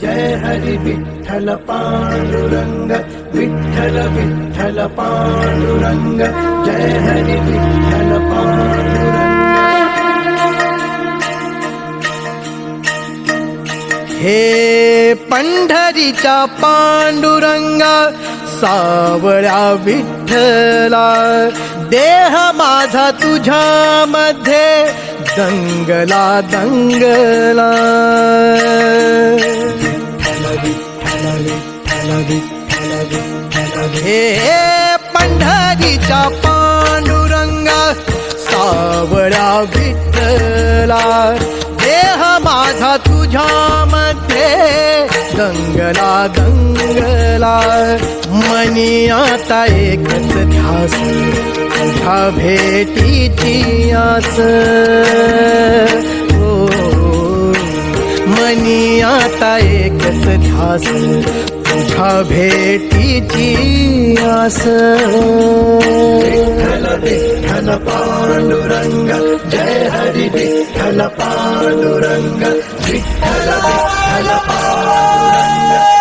जय हरि विठ्ठल पांडुरंग विठ्ठल विठ्ठल पांडुरंग जय हरि विठ्ठल पांडुरंग। हे पंढरीच्या पांडुरंगा सावळ्या विठ्ठला देह माझा तुझ्या मध्ये दंगला दंगला। हे पंढरीच्या पांडुरंगा सावळ्या विठ्ठला। देह माझा तुझ्या मध्ये दंगला दंगला। मनी आता एकच ध्यास तुझ्या भेटीची आस। मनी आता एकच ध्यास तुझ्या भेटीची आस. विठ्ठल पांडुरंग जय हरी विठ्ठल पांडुरंग विठ्ठल विठ्ठल पांडुरंग.